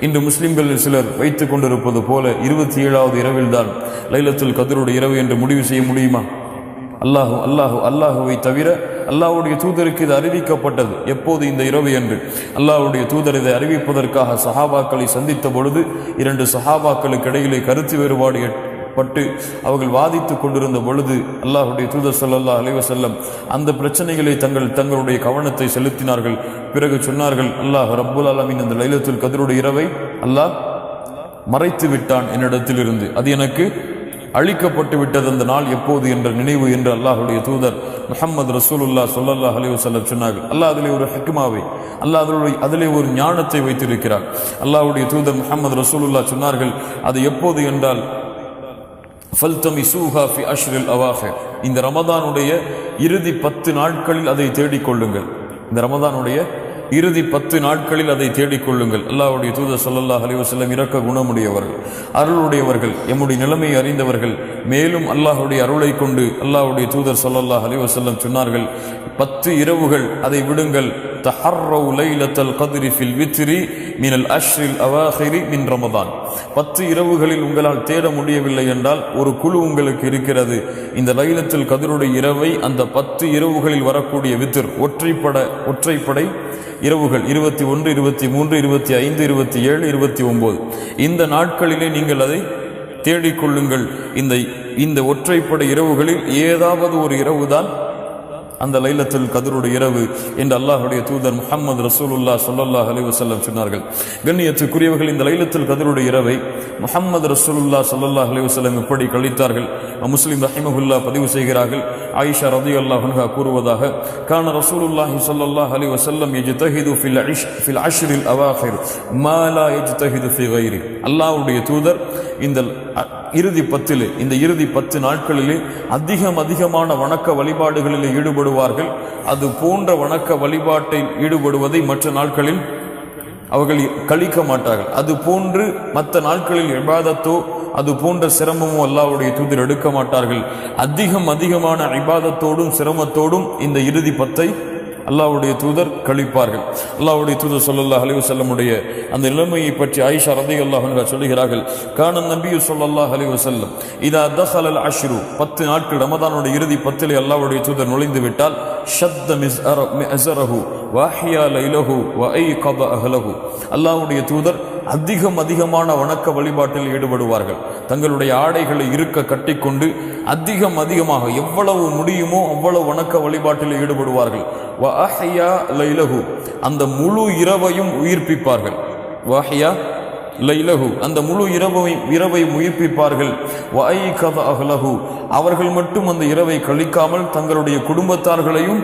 இன்று முஸ்லிம்களில் சிலர் வைத்துக் கொண்டிருப்பது போல இருபத்தி ஏழாவது இரவில்தான் லைலத்துல் கதருடைய இரவு என்று முடிவு செய்ய முடியுமா? அல்லாஹு அல்லாஹு அல்லாஹுவை தவிர அல்லாஹுடைய தூதருக்கு இது அறிவிக்கப்பட்டது. எப்போது இந்த இரவு என்று? அல்லாஹுடைய தூதர் இதை அறிவிப்பதற்காக சஹாபாக்களை சந்தித்த பொழுது இரண்டு சஹாபாக்களுக்கு இடையிலே கருத்து வேறுபாடு பட்டு அவர்கள் வாதித்து கொண்டிருந்த பொழுது அல்லாஹுடைய தூதர் சல்லா அலைவசல்லம் அந்த பிரச்சனைகளை தங்கள் தங்களுடைய கவனத்தை செலுத்தினார்கள். பிறகு சொன்னார்கள் அல்லாஹ் ரப்புல் அலமின் இந்த லைலத்துல் கதருடைய இரவை அல்லாஹ் மறைத்து விட்டான் என்னிடத்திலிருந்து. அது எனக்கு அழிக்கப்பட்டு விட்டது அந்த நாள் எப்போது என்ற நினைவு என்று அல்லாஹுடைய தூதர் முஹம்மது ரசூலுல்லா சொல்லல்லா அலி வசல்லம் சொன்னார்கள். அல்லாஹ் அதிலே ஒரு ஹக்குமாவை அல்லாஹ் அதிலே அதிலே ஒரு ஞானத்தை வைத்திருக்கிறார். அல்லாஹுடைய தூதர் முஹம்மது ரசூலுல்லா சொன்னார்கள் அது எப்போது என்றால் ஃபல்தமிசூஹா ஃபி அஷ்ரில் அவாஹிர். இந்த ரமதானுடைய இறுதி பத்து நாட்களில் அதை தேடிக்கொள்ளுங்கள். இந்த ரமதானுடைய இறுதி பத்து நாட்களில் அதை தேடிக்கொள்ளுங்கள். அல்லாஹ்வுடைய தூதர் ஸல்லல்லாஹு அலிவசல்லம் இறக்க குணமுடையவர்கள் அருளுடையவர்கள் எம்முடைய நிலைமையை அறிந்தவர்கள் மேலும் அல்லாஹுடைய அருளை கொண்டு அல்லாஹுடைய தூதர் ஸல்லல்லாஹு அலிவசல்லம் சொன்னார்கள் பத்து இரவுகள் அதை விடுங்கள் தஹர்ரவு லைலத்தல் கதிரி ஃபில் வித்ரி மினல் அஷ்ரில் அவாஹிரி மின் ரமதான் பத்து இரவுகளில் உங்களால் தேட முடியவில்லை என்றால் ஒரு குழு உங்களுக்கு இருக்கிறது. இந்த லைலத்தில் கதிருடைய இரவை அந்த பத்து இரவுகளில் வரக்கூடிய வித்திர் ஒற்றைப்பட ஒற்றைப்படை இரவுகள் இருபத்தி ஒன்று இருபத்தி மூன்று இருபத்தி ஐந்து இருபத்தி ஏழு இருபத்தி ஒம்பது. இந்த நாட்களிலே நீங்கள் அதை தேடிக்கொள்ளுங்கள் இந்த இந்த ஒற்றைப்படை இரவுகளில் ஏதாவது ஒரு இரவுதான் அந்த லைலத்துல் கதருடைய இரவு என்று அல்லாஹுடைய தூதர் முகமது ரசூலுல்லா சொல்லல்லா அலைஹி சொன்னார்கள். கண்ணியத்துக்குரியவர்கள் இந்த லைலத்துல் கதருடைய இரவை முஹம்மது ரசூலுல்லா சொல்லல்லா அலைஹி எப்படி கழித்தார்கள்? முஸ்லிம் ரஹிமஹுல்லா பதிவு செய்கிறார்கள். ஆயிஷா ரதி அல்லா ஹன்ஹா கூறுவதாக கான ரசூலுல்லாஹி ஸல்லல்லாஹு அலைஹி வஸல்லம் யஜ்தஹிது ஃபில் அஷ் ஃபில் அஷ்ரில் அவாஹிர் மாலா லா ஃபி கைரி. அல்லாஹ்வுடைய தூதர் இந்த இறுதி பத்திலே இந்த இறுதி பத்து நாட்களிலே அதிகம் அதிகமான வணக்க வழிபாடுகளில் ஈடுபடுவார்கள். அது போன்ற வணக்க வழிபாட்டை ஈடுபடுவதை மற்ற நாட்களில் அவர்கள் கழிக்க மாட்டார்கள். அது போன்று மற்ற நாட்களில் இபாதத்தோ அது போன்ற சிரமமோ அல்லாவுடைய தூதர் எடுக்க மாட்டார்கள். அதிகம் அதிகமான இபாதத்தோடும் சிரமத்தோடும் இந்த இறுதி பத்தை அல்லாவுடைய தூதர் கழிப்பார்கள். அல்லாவுடைய தூதர் சொல்லல்லா அலிவு செல்லமுடைய அந்த நிலைமையை பற்றி ஆயிஷா ரதி அன்ஹா சொல்லுகிறார்கள். கான நபியு சொல்லல்லாஹ் அலிவு செல்லம் இதா தஹலல் அஷ்ரு பத்து நாட்கள் ரமதானுடைய இறுதி பத்திலே அல்லாவுடைய தூதர் நுழைந்து விட்டால் ஷத்த மிஸ்அர மிஸ்அரஹு வாஹியா லைலஹு வ கப அஹ்லஹு. அல்லாவுடைய தூதர் அதிகம் அதிகமான வணக்க வழிபாட்டில் ஈடுபடுவார்கள். தங்களுடைய ஆடைகளை இருக்க கட்டிக்கொண்டு அதிகம் அதிகமாக எவ்வளவு முடியுமோ அவ்வளவு வணக்க வழிபாட்டில் ஈடுபடுவார்கள். வஹையா லைலஹு. அந்த முழு இரவையும் உயிர்ப்பிப்பார்கள். வாஹியா லைலகு அந்த முழு இரவை இரவை உயிர்ப்பிப்பார்கள் வஐ கத அகலகு அவர்கள் மட்டும் அந்த இரவை கழிக்காமல் தங்களுடைய குடும்பத்தார்களையும்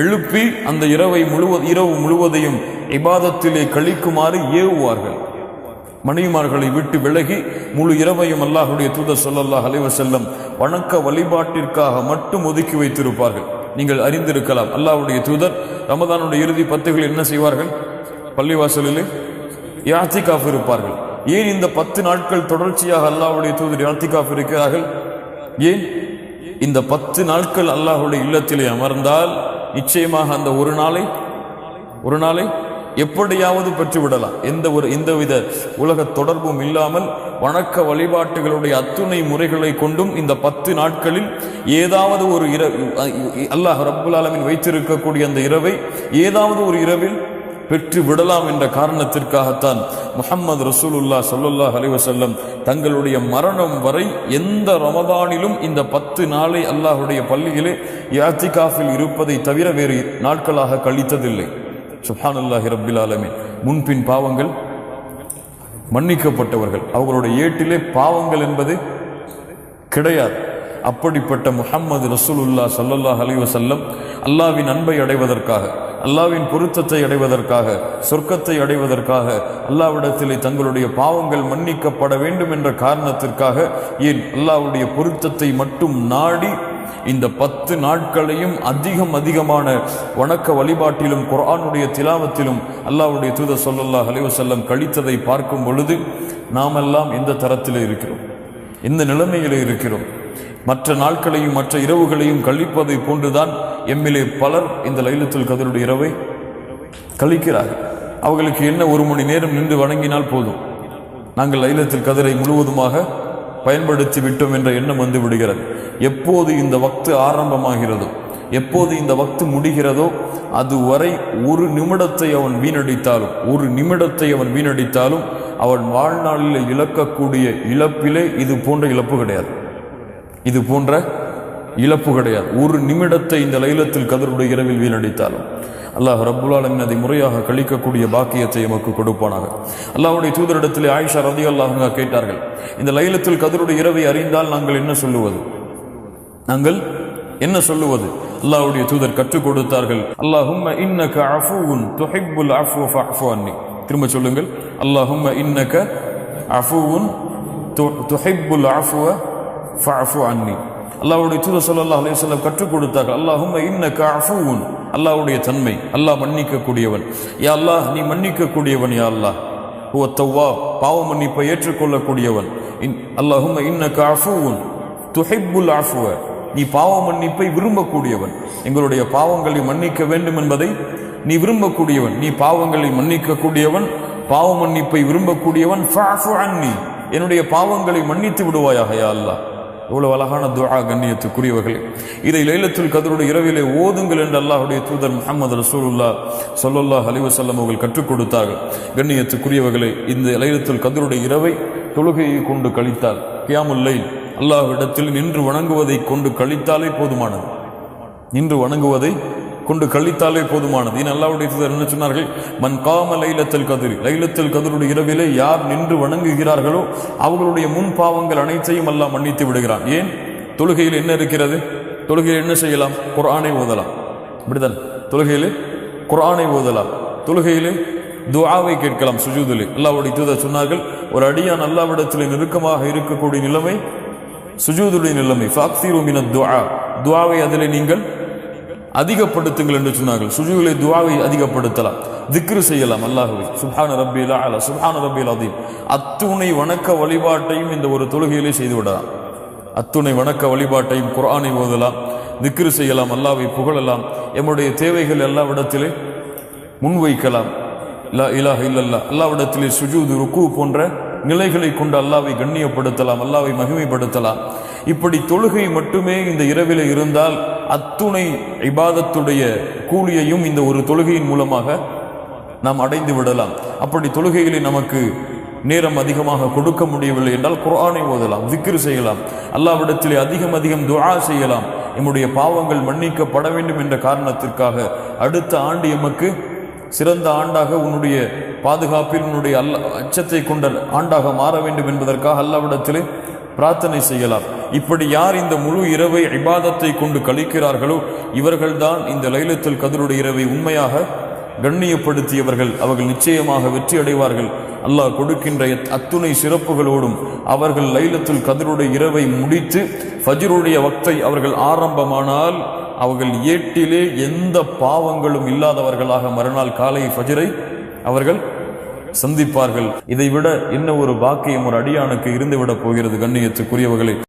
எழுப்பி அந்த இரவை முழுவ இரவு முழுவதையும் இபாதத்திலே கழிக்குமாறு ஏவுவார்கள். மணிமார்களை விட்டு விலகி முழு இரவையும் அல்லாஹுடைய தூதர் சொல்லல்லாஹ் அலைவர் வஸல்லம் வணக்க வழிபாட்டிற்காக மட்டும் ஒதுக்கி வைத்திருப்பார்கள். நீங்கள் அறிந்திருக்கலாம் அல்லாஹ்வுடைய தூதர் ரமதானுடைய இறுதி பத்துகள் என்ன செய்வார்கள்? பள்ளிவாசலிலே யாத்திகாஃப் இருப்பார்கள். ஏன் இந்த பத்து நாட்கள் தொடர்ச்சியாக அல்லாஹுடைய தூதர் யாத்திகாஃப் இருக்கிறார்கள்? ஏன்? இந்த பத்து நாட்கள் அல்லாஹ்வுடைய இல்லத்திலே அமர்ந்தால் நிச்சயமாக அந்த ஒரு நாளை ஒரு நாளை எப்படியாவது பெற்றுவிடலாம். எந்த ஒரு எந்தவித உலக தொடர்பும் இல்லாமல் வணக்க வழிபாட்டுகளுடைய அத்துணை முறைகளை கொண்டும் இந்த பத்து நாட்களில் ஏதாவது ஒரு இர அல்லாஹ் ரப்புல் ஆலமீன் வைத்திருக்கக்கூடிய அந்த இரவை ஏதாவது ஒரு இரவில் பெற்று விடலாம் என்ற காரணத்திற்காகத்தான் முகமது ரசூலுல்லா சொல்லுல்லா அலிவசல்லம் தங்களுடைய மரணம் வரை எந்த ரமதானிலும் இந்த பத்து நாளை அல்லாஹுடைய பள்ளியிலே யாத்திகாஃபில் இருப்பதை தவிர வேறு நாட்களாக கழித்ததில்லை. சுப்ஹானல்லாஹி ரபில் ஆலமே முன்பின் பாவங்கள் மன்னிக்கப்பட்டவர்கள். அவர்களுடைய ஏட்டிலே பாவங்கள் என்பது கிடையாது. அப்படிப்பட்ட முகம்மது ரசூலுல்லா சல்லல்லாஹ் அலைஹி வஸல்லம் அல்லாஹ்வின் அன்பை அடைவதற்காக. அல்லாவின் பொருத்தத்தை அடைவதற்காக சொர்க்கத்தை அடைவதற்காக அல்லாவிடத்திலே தங்களுடைய பாவங்கள் மன்னிக்கப்பட வேண்டும் என்ற காரணத்திற்காக ஏன் அல்லாவுடைய பொருத்தத்தை மட்டும் நாடி இந்த பத்து நாட்களையும் அதிகம் அதிகமான வணக்க வழிபாட்டிலும் குரானுடைய திலாவத்திலும் அல்லாவுடைய தூத சொல்லல்லா அலைஹி கழித்ததை பார்க்கும் பொழுது நாமெல்லாம் எந்த தரத்தில் இருக்கிறோம் எந்த நிலைமையில் இருக்கிறோம். மற்ற நாட்களையும் மற்ற இரவுகளையும் கழிப்பதை போன்றுதான் எம்மிலே பலர் இந்த லைலத்துல் கதருடைய இரவை கழிக்கிறார்கள் அவர்களுக்கு என்ன ஒரு மணி நேரம் நின்று வணங்கினால் போதும். நாங்கள் லைலத்தில் கதிரை முழுவதுமாக பயன்படுத்தி விட்டோம் என்ற எண்ணம் வந்து விடுகிறது. எப்போது இந்த வக்து ஆரம்பமாகிறதோ எப்போது இந்த வக்து முடிகிறதோ அதுவரை ஒரு நிமிடத்தை அவன் வீணடித்தாலும் ஒரு நிமிடத்தை அவன் வீணடித்தாலும் அவன் வாழ்நாளில் இழக்கக்கூடிய இழப்பிலே இது போன்ற இழப்பு கிடையாது. இது போன்ற இழப்பு கிடையாது. ஒரு நிமிடத்தை இந்த லைலத்தில் கதருடைய இரவில் வீணடித்தாலும். அல்லாஹ் ரப்புல் அதை முறையாக கழிக்கக்கூடிய பாக்கியத்தை எமக்கு கொடுப்பானாக. அல்லாஹுடைய தூதரிடத்திலே ஆயிஷா ரதி அல்லாஹ் கேட்டார்கள் இந்த லைலத்தில் கதருடைய இரவை அறிந்தால் நாங்கள் என்ன சொல்லுவது? நாங்கள் என்ன சொல்லுவது? அல்லாஹுடைய தூதர் கற்றுக் கொடுத்தார்கள் அல்லாஹும் இன்னக அஃபூன் துஹிப்புல் அஃபு ஃபஅஃபு அன்னி. திரும்ப சொல்லுங்கள் அல்லாஹும் இன்னக அஃபூன் துஹிப்புல் அஃபுவ ஃபஃபு அன்னி. அல்லாவுடைய தூதர் ஸல்லல்லாஹு அலைஹி வஸல்லம் கற்றுக் கொடுத்தார்கள். அல்லாஹும் இன்ன காஃபூன் அல்லாவுடைய தன்மை. அல்லாஹ் மன்னிக்கக்கூடியவன். யா அல்லாஹ் நீ மன்னிக்கக்கூடியவன் யா அல்லாஹ். ஹுவ தவ்வாப் பாவ மன்னிப்பை ஏற்றுக்கொள்ளக்கூடியவன். இன் அல்லாஹும் இன்னக அஃபூன். துஹிப்புல் அஃபுவ. நீ பாவ மன்னிப்பை விரும்பக்கூடியவன். எங்களுடைய பாவங்களை மன்னிக்க வேண்டும் என்பதை நீ விரும்பக்கூடியவன். நீ பாவங்களை மன்னிக்கக்கூடியவன். பாவ மன்னிப்பை விரும்பக்கூடியவன். என்னுடைய பாவங்களை மன்னித்து விடுவாயாக யா அல்லாஹ். எவ்வளவு அழகான துஆ கண்ணியத்துக்குரியவர்களே. இதை லைலத்துல் கதருடைய இரவிலே ஓதுங்கள் என்று அல்லாஹுடைய தூதர் முகமது ரசூலுல்லா ஸல்லல்லாஹு அலைஹி அவர்கள் கற்றுக் கொடுத்தார்கள். கண்ணியத்துக்குரியவர்களே இந்த லைலத்துல் கதருடைய இரவை தொழுகையை கொண்டு கழித்தால் கியாமுல்லை அல்லாஹ்விடத்தில் நின்று வணங்குவதை கொண்டு கழித்தாலே போதுமானது. நின்று வணங்குவதை கொண்டு கழித்தாலே போதுமானது. ஏன் அல்லாவுடைய தூதர் என்ன சொன்னார்கள்? மன் காம லைலத்தில் கதிரி. லைலத்தில் கதிருடைய இரவிலே யார் நின்று வணங்குகிறார்களோ அவர்களுடைய முன் பாவங்கள் அனைத்தையும் அல்லாஹ் மன்னித்து விடுகிறான். ஏன்? தொழுகையில் என்ன இருக்கிறது? தொழுகையில் என்ன செய்யலாம்? குரானை ஓதலாம். இப்படிதான் தொழுகையில் குரானை ஓதலாம். தொழுகையில் துவாவை கேட்கலாம் சுஜூதிலே. அல்லாவுடைய தூதர் சொன்னார்கள் ஒரு அடியான் அல்லாவிடத்தில் நெருக்கமாக இருக்கக்கூடிய நிலைமை சுஜூதுடைய நிலைமை. ஃபாக்ஸீரு மின துஆ. துஆவை அதிலே நீங்கள் அதிகப்படுத்துங்கள் என்று சொன்னார்கள். சுஜூலை துவாவை அதிகப்படுத்தலாம். திக்ரு செய்யலாம். அல்லாஹுவை சுஹான ரப்பில் அலா சுஹான ரப்பில் அதீம் அத்துணை வணக்க வழிபாட்டையும் இந்த ஒரு தொழுகையிலே செய்து விடலாம். அத்துணை வணக்க வழிபாட்டையும் குரானை ஓதலாம். திக்ரு செய்யலாம். அல்லாவை புகழலாம். எம்முடைய தேவைகள் எல்லா இடத்திலே முன்வைக்கலாம். லா இலாஹ இல்லல்லா அல்லாவிடத்திலே சுஜூது ருக்கு போன்ற நிலைகளை கொண்டு அல்லாவை கண்ணியப்படுத்தலாம். அல்லாவை மகிமைப்படுத்தலாம். இப்படி தொழுகை மட்டுமே இந்த இரவில் இருந்தால் அத்துணை இபாதத்துடைய கூலியையும் இந்த ஒரு தொழுகையின் மூலமாக நாம் அடைந்து விடலாம். அப்படி தொழுகைகளை நமக்கு நேரம் அதிகமாக கொடுக்க முடியவில்லை என்றால் குரானை ஓதலாம் திக்ரு செய்யலாம். அல்லாவிடத்திலே அதிகம் அதிகம் துழா செய்யலாம். நம்முடைய பாவங்கள் மன்னிக்கப்பட வேண்டும் என்ற காரணத்திற்காக அடுத்த ஆண்டு எமக்கு சிறந்த ஆண்டாக உன்னுடைய பாதுகாப்பில் உன்னுடைய அல்ல அச்சத்தை கொண்ட ஆண்டாக மாற வேண்டும் என்பதற்காக அல்லாவிடத்திலே பிரார்த்தனை செய்யலாம். இப்படி யார் இந்த முழு இரவை இபாதத்தை கொண்டு கழிக்கிறார்களோ இவர்கள்தான் இந்த லைலத்தில் கதருடைய இரவை உண்மையாக கண்ணியப்படுத்தியவர்கள். அவர்கள் நிச்சயமாக வெற்றி அடைவார்கள். அல்லாஹ் கொடுக்கின்ற எத்- அத்துணை சிறப்புகளோடும் அவர்கள் லைலத்தில் கதருடைய இரவை முடித்து ஃபஜ்ருடைய வக்தை அவர்கள் ஆரம்பமானால் அவர்கள் ஏட்டிலே எந்த பாவங்களும் இல்லாதவர்களாக மறுநாள் காலை ஃபஜிரை அவர்கள் சந்திப்பார்கள். இதைவிட என்ன ஒரு பாக்கியம் ஒரு அடியானுக்கு இருந்துவிடப் போகிறது கண்ணியத்துக்குரியவர்களே.